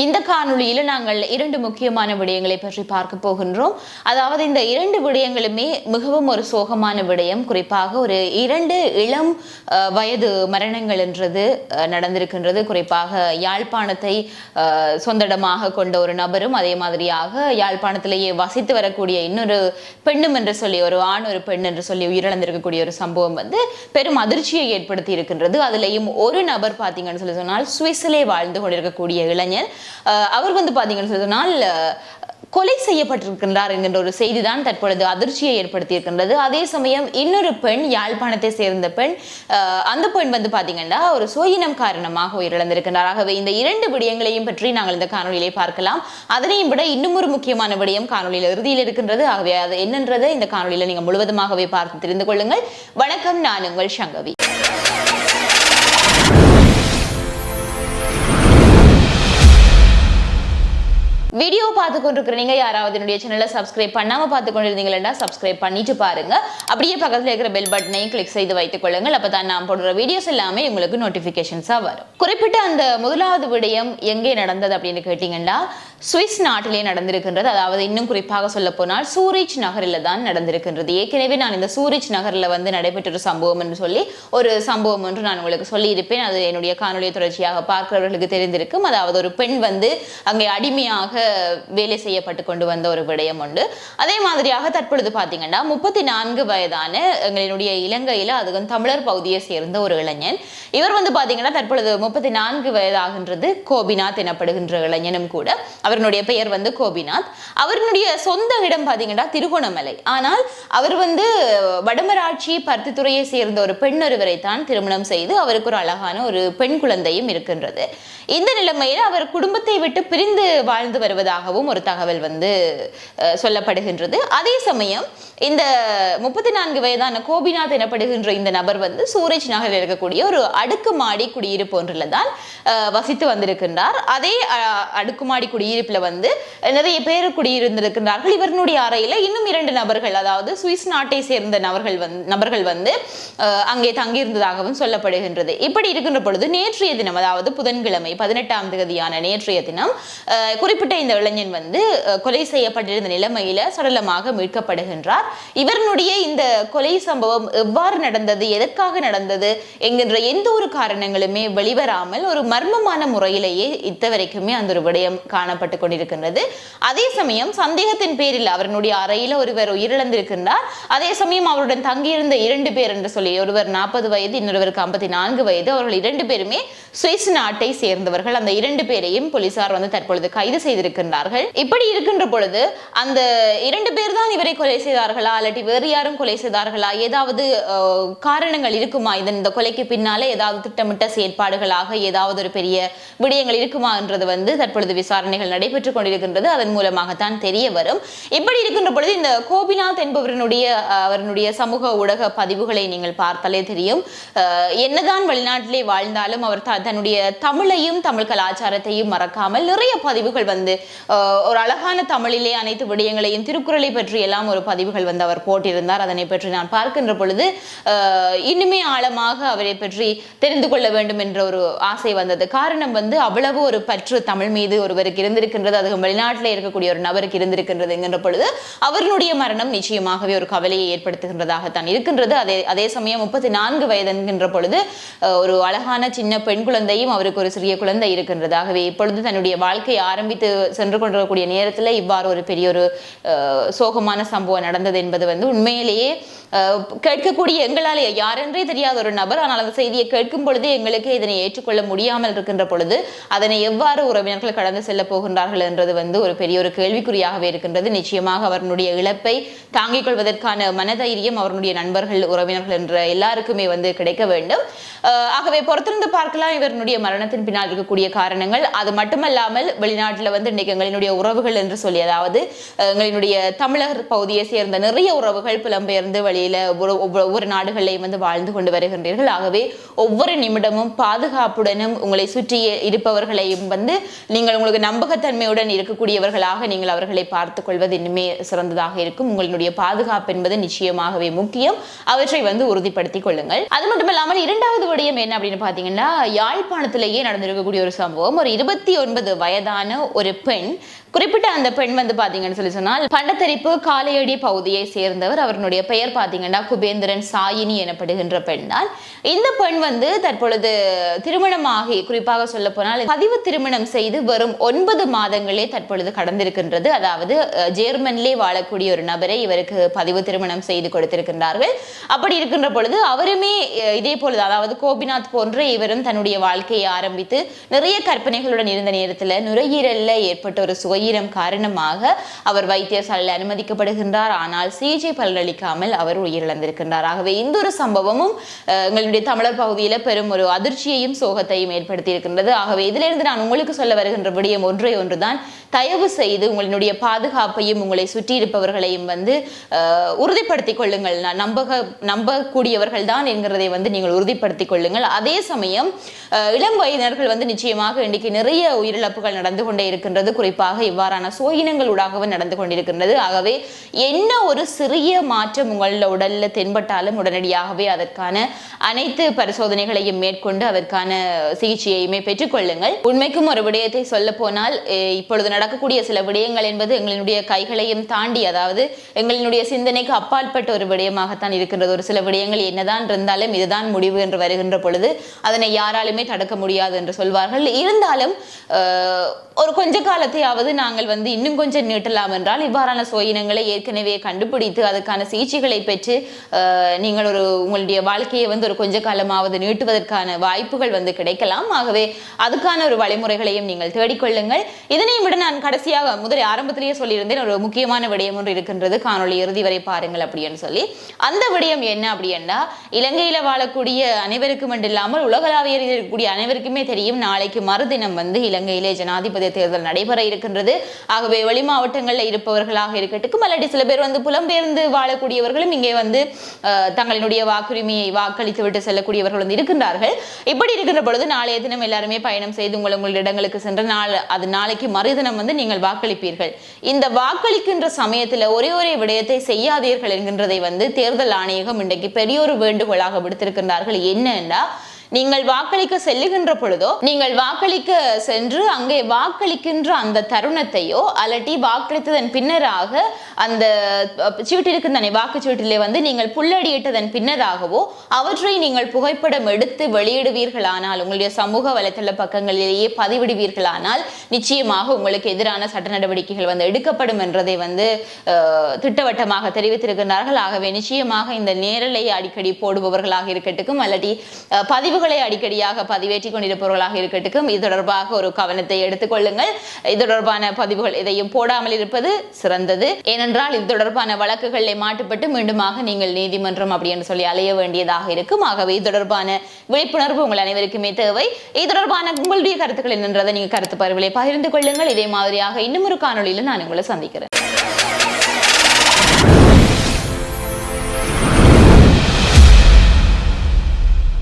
இந்த காணொளியில நாங்கள் இரண்டு முக்கியமான விடயங்களை பற்றி பார்க்க போகின்றோம். அதாவது இந்த இரண்டு விடயங்களுமே மிகவும் ஒரு சோகமான விடயம். குறிப்பாக ஒரு இரண்டு இளம் வயது மரணங்கள் என்றது நடந்திருக்கின்றது. குறிப்பாக யாழ்ப்பாணத்தை சொந்தடமாக கொண்ட ஒரு நபரும் அதே மாதிரியாக யாழ்ப்பாணத்திலேயே வசித்து வரக்கூடிய இன்னொரு பெண்ணும் என்று சொல்லி ஒரு ஆண் ஒரு பெண் என்று சொல்லி உயிரிழந்திருக்கக்கூடிய ஒரு சம்பவம் வந்து பெரும் அதிர்ச்சியை ஏற்படுத்தி இருக்கின்றது. அதுலேயும் ஒரு நபர் பார்த்தீங்கன்னு சொல்லி சொன்னால் சுவிஸிலே வாழ்ந்து கொண்டிருக்கக்கூடிய இளைஞர் அவர் வந்து பார்த்தீங்கன்னு சொன்னால் கொலை செய்யப்பட்டிருக்கின்றார் என்கின்ற ஒரு செய்தி தான் தற்பொழுது அதிர்ச்சியை ஏற்படுத்தியிருக்கின்றது. அதே சமயம் இன்னொரு பெண் யாழ்ப்பாணத்தை சேர்ந்த பெண் அந்த பெண் வந்து பார்த்தீங்கன்னா ஒரு சோயினம் காரணமாக உயிரிழந்திருக்கின்றார். ஆகவே இந்த இரண்டு விடயங்களையும் பற்றி நாங்கள் இந்த காணொலியிலே பார்க்கலாம். அதனையும் விட இன்னும் ஒரு முக்கியமான விடயம் காணொலியில் இறுதியில் இருக்கின்றது. ஆகவே அது என்னன்றதை இந்த காணொலியில் நீங்கள் முழுவதுமாகவே பார்த்து தெரிந்து கொள்ளுங்கள். வணக்கம் நான் உங்கள் சங்கவி. வீடியோ பார்த்து கொண்டிருக்கிற நீங்க யாராவது என்னுடைய சேனலை சப்ஸ்கிரைப் பண்ணாம பார்த்து கொண்டிருந்தீங்கன்னா சப்ஸ்கிரைப் பண்ணிட்டு பாருங்க. அப்படியே பக்கத்தில் இருக்கிற பெல் பட்டனையும் கிளிக் செய்து வைத்துக் கொள்ளுங்கள். அப்பதான் நான் போடுற வீடியோஸ் எல்லாமே உங்களுக்கு நோட்டிபிகேஷன்ஸா வரும். குறிப்பிட்ட அந்த முதலாவது விடயம் எங்கே நடந்தது அப்படின்னு கேட்டீங்கன்னா சுவிஸ் நாட்டிலே நடந்திருக்கின்றது. அதாவது இன்னும் குறிப்பாக சொல்ல போனால் சூரிச் நகரில் தான் நடந்திருக்கின்றது. ஏற்கனவே நான் இந்த சூரிச் நகரில் வந்து நடைபெற்ற ஒரு சம்பவம் என்று சொல்லி ஒரு சம்பவம் என்று நான் உங்களுக்கு சொல்லியிருப்பேன். அது என்னுடைய காணொலியை தொடர்ச்சியாக பார்க்கிறவர்களுக்கு தெரிந்திருக்கும். அதாவது ஒரு பெண் வந்து அங்கே அடிமையாக வேலை செய்யப்பட்டு கொண்டு வந்த ஒரு விடயம் உண்டு. அதே மாதிரியாக தற்பொழுது பார்த்தீங்கன்னா முப்பத்தி நான்கு வயதான எங்களுடைய இலங்கையில் அதுவும் தமிழர் பகுதியை சேர்ந்த ஒரு இளைஞன். இவர் வந்து பார்த்தீங்கன்னா தற்பொழுது முப்பத்தி நான்கு வயதாகின்றது. கோபிநாத் எனப்படுகின்ற இளைஞனும் கூட. அவருடைய பெயர் வந்து கோபிநாத். அவருடைய சொந்த இடம் பார்த்தீங்கன்னா திருகோணமலை. ஆனால் அவர் வந்து வடமராட்சி பருத்தித்துறையை சேர்ந்த ஒரு பெண் ஒருவரை தான் திருமணம் செய்து அவருக்கு ஒரு அழகான ஒரு பெண் குழந்தையும் இருக்கின்றது. இந்த நிலைமையில் அவர் குடும்பத்தை விட்டு பிரிந்து வாழ்ந்து வருவதாகவும் ஒரு தகவல் வந்து சொல்லப்படுகின்றது. அதே சமயம் இந்த முப்பத்தி நான்கு வயதான கோபிநாத் எனப்படுகின்ற இந்த நபர் வந்து சூரஜ் நகரில் இருக்கக்கூடிய ஒரு அடுக்குமாடி குடியிருப்பு ஒன்றில் தான் வசித்து வந்திருக்கின்றார். அதே அடுக்குமாடி குடியிருப்பு குடியிருப்பில் வந்து நிறைய பேர் குடியிருந்திருக்கின்றார்கள். இவர்களுடைய அறையில் இன்னும் இரண்டு நபர்கள் அதாவது சுவிஸ் நாட்டை சேர்ந்த நபர்கள் வந்து நபர்கள் வந்து அங்கே தங்கியிருந்ததாகவும் சொல்லப்படுகின்றது. இப்படி இருக்கின்ற பொழுது நேற்றைய தினம் அதாவது புதன்கிழமை பதினெட்டாம் தேதியான நேற்றைய தினம் குறிப்பிட்ட இந்த இளைஞன் வந்து கொலை செய்யப்பட்டிருந்த நிலைமையில சடலமாக மீட்கப்படுகின்றார். இவருடைய இந்த கொலை சம்பவம் எவ்வாறு நடந்தது எதற்காக நடந்தது என்கின்ற எந்த ஒரு காரணங்களுமே வெளிவராமல் ஒரு மர்மமான முறையிலேயே இத்தவரைக்குமே அந்த ஒரு விடயம் காணப்பட்டு கொண்டிருக்கின்றது அதே சமயம் சந்தேகத்தின் பேரில் அவருடைய அறையில் ஒருவர் உயிரிழந்திருக்கின்றார். அதே சமயம் அவருடன் தங்கியிருந்த இரண்டு பேர் என்று சொல்லி ஒருவர் நாற்பது வயது இன்னொருவருக்கு ஐம்பத்தி நான்கு வயது. அவர்கள் இரண்டு பேருமே சுவிஸ் நாட்டை சேர்ந்தவர்கள். அந்த இரண்டு பேரையும் போலீசார் வந்து தற்பொழுது கைது செய்திருக்கின்றார்கள். இப்படி இருக்கின்ற பொழுது அந்த இரண்டு பேர் தான் இவரை கொலை செய்தார்களா? இல்லாட்டி வேறு யாரும் கொலை செய்தார்களா? ஏதாவது காரணங்கள் இருக்குமா? இதன் இந்த கொலைக்கு பின்னாலே ஏதாவது திட்டமிட்ட செயற்பாடுகளாக ஏதாவது ஒரு பெரிய விடயங்கள் இருக்குமா? என்றது வந்து தற்பொழுது விசாரணைகள் நடைபெற்றுக் கொண்டிருக்கின்றது. அதன் மூலமாகத்தான் தெரிய வரும். இப்படி இருக்கின்ற பொழுது இந்த கோபிநாத் என்பவரனுடைய அவருடைய சமூக ஊடக பதிவுகளை நீங்கள் பார்த்தாலே தெரியும். என்னதான் வெளிநாட்டிலே வாழ்ந்தாலும் அவர் தன்னுடைய தமிழையும் தமிழ் கலாச்சாரத்தையும் மறக்காமல் நிறைய பதிவுகள் வந்து ஒரு அழகான தமிழிலே அனைத்து விடயங்களையும் திருக்குறளை பற்றி எல்லாம் ஒரு பதிவுகள் வந்து அவர் போட்டிருந்தார். அதனை பற்றி நான் பார்க்கின்ற பொழுது இன்னுமே ஆழமாக அவரை பற்றி தெரிந்து கொள்ள வேண்டும் என்ற ஒரு ஆசை வந்தது. காரணம் வந்து அவ்வளவு ஒரு பற்று தமிழ் மீது ஒருவருக்கு இருந்திருக்கு இருந்திருக்கின்றது அது வெளிநாட்டில் இருக்கக்கூடிய ஒரு நபருக்கு இருந்திருக்கின்றது என்கின்ற பொழுது அவருடைய மரணம் நிச்சயமாகவே ஒரு கவலையை ஏற்படுத்துகின்றதாகத்தான் இருக்கின்றது. அதே அதே சமயம் முப்பத்தி நான்கு வயது என்கின்ற பொழுது ஒரு அழகான சின்ன பெண் குழந்தையும் அவருக்கு ஒரு சிறிய குழந்தை இருக்கின்றதாகவே இப்பொழுது தன்னுடைய வாழ்க்கையை ஆரம்பித்து சென்று கொண்டிருக்கக்கூடிய நேரத்தில் இவ்வாறு ஒரு பெரிய ஒரு அஹ், சோகமான சம்பவம் நடந்தது என்பது வந்து உண்மையிலேயே கேட்கக்கூடிய எங்களால் யாரென்றே தெரியாத ஒரு நபர் ஆனால் அந்த செய்தியை கேட்கும் பொழுது எங்களுக்கு இதனை ஏற்றுக்கொள்ள முடியாமல் இருக்கின்ற பொழுது அதனை எவ்வாறு உறவினர்கள் கடந்து செல்ல போகின்றார்கள் என்றது வந்து ஒரு பெரிய ஒரு கேள்விக்குறியாகவே இருக்கின்றது. நிச்சயமாக அவருடைய இழப்பை தாங்கிக் கொள்வதற்கான மனதைரியம் அவருடைய நண்பர்கள் உறவினர்கள் என்ற எல்லாருக்குமே வந்து கிடைக்க வேண்டும். ஆகவே பொறுத்திருந்து பார்க்கலாம் இவருடைய மரணத்தின் பின்னால் இருக்கக்கூடிய காரணங்கள். அது மட்டுமல்லாமல் வெளிநாட்டில் வந்து இன்னைக்கு எங்களினுடைய உறவுகள் என்று சொல்லி அதாவது எங்களினுடைய தமிழர் பகுதியை சேர்ந்த நிறைய உறவுகள் புலம்பெயர்ந்து வெளியில ஒவ்வொரு நாடுகளையும் வந்து வாழ்ந்து கொண்டு வருகின்றீர்கள். ஆகவே ஒவ்வொரு நிமிடமும் பாதுகாப்புடனும் உங்களை சுற்றி இருப்பவர்களையும் வந்து நீங்கள் உங்களுக்கு நம்பகத்தன்மையுடன் இருக்கக்கூடியவர்களாக நீங்கள் அவர்களை பார்த்துக் கொள்வது இன்னுமே சிறந்ததாக இருக்கும். உங்களுடைய பாதுகாப்பு என்பது நிச்சயமாகவே முக்கியம். அவற்றை வந்து உறுதிப்படுத்திக் கொள்ளுங்கள். அது மட்டும் இல்லாமல் இரண்டாவது விடயம் என்ன அப்படின்னு பாத்தீங்கன்னா யாழ்ப்பாணத்திலேயே நடந்திருக்கக்கூடிய ஒரு சம்பவம். ஒரு இருபத்தி ஒன்பது வயதான ஒரு பெண் குறிப்பிட்ட அந்த பெண் வந்து பாத்தீங்கன்னு சொல்லி சொன்னால் பண்டத்தரிப்பு காலையடி பகுதியை சேர்ந்தவர். அவருடைய பெயர் பாத்தீங்கன்னா குபேந்திரன் சாயினி எனப்படுகின்ற பெண் தான். இந்த பெண் வந்து தற்பொழுது திருமணமாகி குறிப்பாக சொல்ல போனால் பதிவு திருமணம் செய்து வரும் ஒன்பது மாதங்களே தற்பொழுது கடந்திருக்கின்றது. அதாவது அஹ், ஜேர்மனிலே வாழக்கூடிய ஒரு நபரை இவருக்கு பதிவு திருமணம் செய்து கொடுத்திருக்கின்றார்கள். அப்படி இருக்கின்ற பொழுது அவருமே இதே பொழுது அதாவது கோபிநாத் போன்ற இவரும் தன்னுடைய வாழ்க்கையை ஆரம்பித்து நிறைய கற்பனைகளுடன் இருந்த நேரத்தில் நுரையீரல்ல ஏற்பட்ட ஒரு சுவை நுரையீரம் காரணமாக அவர் வைத்தியசாலையில் அனுமதிக்கப்படுகின்றார். ஆனால் சிகிச்சை பலனளிக்காமல் அவர் உயிரிழந்திருக்கின்றார். ஆகவே இந்த ஒரு சம்பவமும் எங்களுடைய தமிழர் பகுதியில் பெரும் ஒரு அதிர்ச்சியையும் சோகத்தையும் ஏற்படுத்தி இருக்கின்றது ஆகவே இதிலிருந்து நான் உங்களுக்கு சொல்ல வருகின்ற விடயம் ஒன்றே ஒன்றுதான். தயவு செய்து உங்களுடைய பாதுகாப்பையும் உங்களை சுற்றி இருப்பவர்களையும் வந்து உறுதிப்படுத்திக் கொள்ளுங்கள். நான் நம்பக நம்பக்கூடியவர்கள் தான் என்கிறதை வந்து நீங்கள் உறுதிப்படுத்திக் கொள்ளுங்கள். அதே சமயம் இளம் வயதினர்கள் வந்து நிச்சயமாக இன்றைக்கு நிறைய உயிரிழப்புகள் நடந்து கொண்டே இருக்கின்றது. குறிப்பாக இவ்வாறான சோயினங்களூடாகவும் நடந்து கொண்டிருக்கின்றது. ஆகவே என்ன ஒரு சிறிய மாற்றம் உங்கள உடல்ல தென்பட்டாலும் உடனடியாகவே அதற்கான அனைத்து பரிசோதனைகளையும் மேற்கொண்டு அதற்கான சிகிச்சையுமே பெற்றுக்கொள்ளுங்கள் உண்மைக்கும் ஒரு விடயத்தை சொல்ல போனால் இப்பொழுது நடக்கக்கூடிய சில விடயங்கள் என்பது எங்களுடைய கைகளையும் தாண்டி அதாவது எங்களுடைய சிந்தனைக்கு அப்பாற்பட்ட ஒரு விடயமாகத்தான் இருக்கின்றது. ஒரு சில விடயங்கள் என்னதான் இருந்தாலும் இதுதான் முடிவு என்று வருகின்ற பொழுது அதனை யாராலுமே தடுக்க முடியாது என்று சொல்வார்கள். இருந்தாலும் ஒரு கொஞ்ச காலத்தையாவது நாங்கள் வந்து இன்னும் கொஞ்சம் நீட்டலாம் என்றால் இவ்வாறான சோயினங்களை ஏற்கனவே கண்டுபிடித்து அதுக்கான சிகிச்சைகளை பெற்று நீங்கள் ஒரு உங்களுடைய வாழ்க்கையை வந்து ஒரு கொஞ்ச காலமாவது நீட்டுவதற்கான வாய்ப்புகள் வந்து கிடைக்கலாம். ஆகவே அதுக்கான ஒரு வழிமுறைகளையும் நீங்கள் தேடிக்கொள்ளுங்கள். இதனையும் விட நான் கடைசியாக முதலில் ஆரம்பத்திலேயே சொல்லியிருந்தேன் ஒரு முக்கியமான விடயம் ஒன்று இருக்கின்றது காணொலி இறுதி வரை பாருங்கள் அப்படின்னு சொல்லி. அந்த விடயம் என்ன அப்படின்னா இலங்கையில வாழக்கூடிய அனைவருக்கும் இல்லாமல் உலகளாவிய இருக்கக்கூடிய அனைவருக்குமே தெரியும் நாளைக்கு மறுதினம் வந்து இலங்கையிலே ஜனாதிபதி தேர்தல் நடைபெற இருக்கின்றது. ஆகவே வெளி மாவட்டங்களில் இருப்பவர்களாக இருக்கட்டும் அல்லது சில பேர் வந்து புலம்பெயர்ந்து வாழக்கூடியவர்களும் இங்கே வந்து தங்களினுடைய வாக்குரிமையை வாக்களித்து விட்டு செல்லக்கூடியவர்கள் வந்து இருக்கின்றார்கள். இப்படி இருக்கின்ற பொழுது நாளைய தினம் எல்லாருமே பயணம் செய்து உங்கள் உங்களுடைய இடங்களுக்கு சென்ற நாள் அது நாளைக்கு மறுதினம் வந்து நீங்கள் வாக்களிப்பீர்கள். இந்த வாக்களிக்கின்ற சமயத்துல ஒரே ஒரே விடயத்தை செய்யாதீர்கள் என்கின்றதை வந்து தேர்தல் ஆணையகம் இன்றைக்கு பெரிய ஒரு வேண்டுகோளாக விடுத்திருக்கின்றார்கள். என்னன்னா நீங்கள் வாக்களிக்க செல்லுகின்ற பொழுதோ நீங்கள் வாக்களிக்க சென்று அங்கே வாக்களிக்கின்ற அந்த தருணத்தையோ அலட்டி வாக்களித்ததன் பின்னராக அந்த சீட்டிற்கு தன்னை வாக்குச்சீட்டிலே வந்து நீங்கள் புல்லடியிட்டதன் பின்னராகவோ அவற்றை நீங்கள் புகைப்படம் எடுத்து வெளியிடுவீர்களானால் உங்களுடைய சமூக வலைத்தள பக்கங்களிலேயே பதிவிடுவீர்களானால் நிச்சயமாக உங்களுக்கு எதிரான சட்ட நடவடிக்கைகள் வந்து எடுக்கப்படும் என்றதை வந்து திட்டவட்டமாக தெரிவித்திருக்கிறார்கள் ஆகவே நிச்சயமாக இந்த நேரலை அடிக்கடி போடுபவர்களாக இருக்கட்டும் அல்லாட்டி பதிவு பதிவுகளை அடிக்கடியாக பதிவேற்றி கொண்டிருப்பவர்களாக இருக்கட்டும் இது தொடர்பாக ஒரு கவனத்தை எடுத்துக்கொள்ளுங்கள் இது தொடர்பான பதிவுகள் எதையும் போடாமல் இருப்பது சிறந்தது. ஏனென்றால் இது தொடர்பான வழக்குகளில் மாட்டுப்பட்டு மீண்டுமாக நீங்கள் நீதிமன்றம் அப்படி என்று சொல்லி அலைய வேண்டியதாக இருக்கும். ஆகவே இது தொடர்பான விழிப்புணர்வு உங்கள் அனைவருக்குமே தேவை. இது தொடர்பான உங்களுடைய கருத்துக்கள் என்னன்றதை நீங்க கருத்து பரவலை பகிர்ந்து கொள்ளுங்கள். இதே மாதிரியாக இன்னும் ஒரு காணொலியில் நான் உங்களை சந்திக்கிறேன்.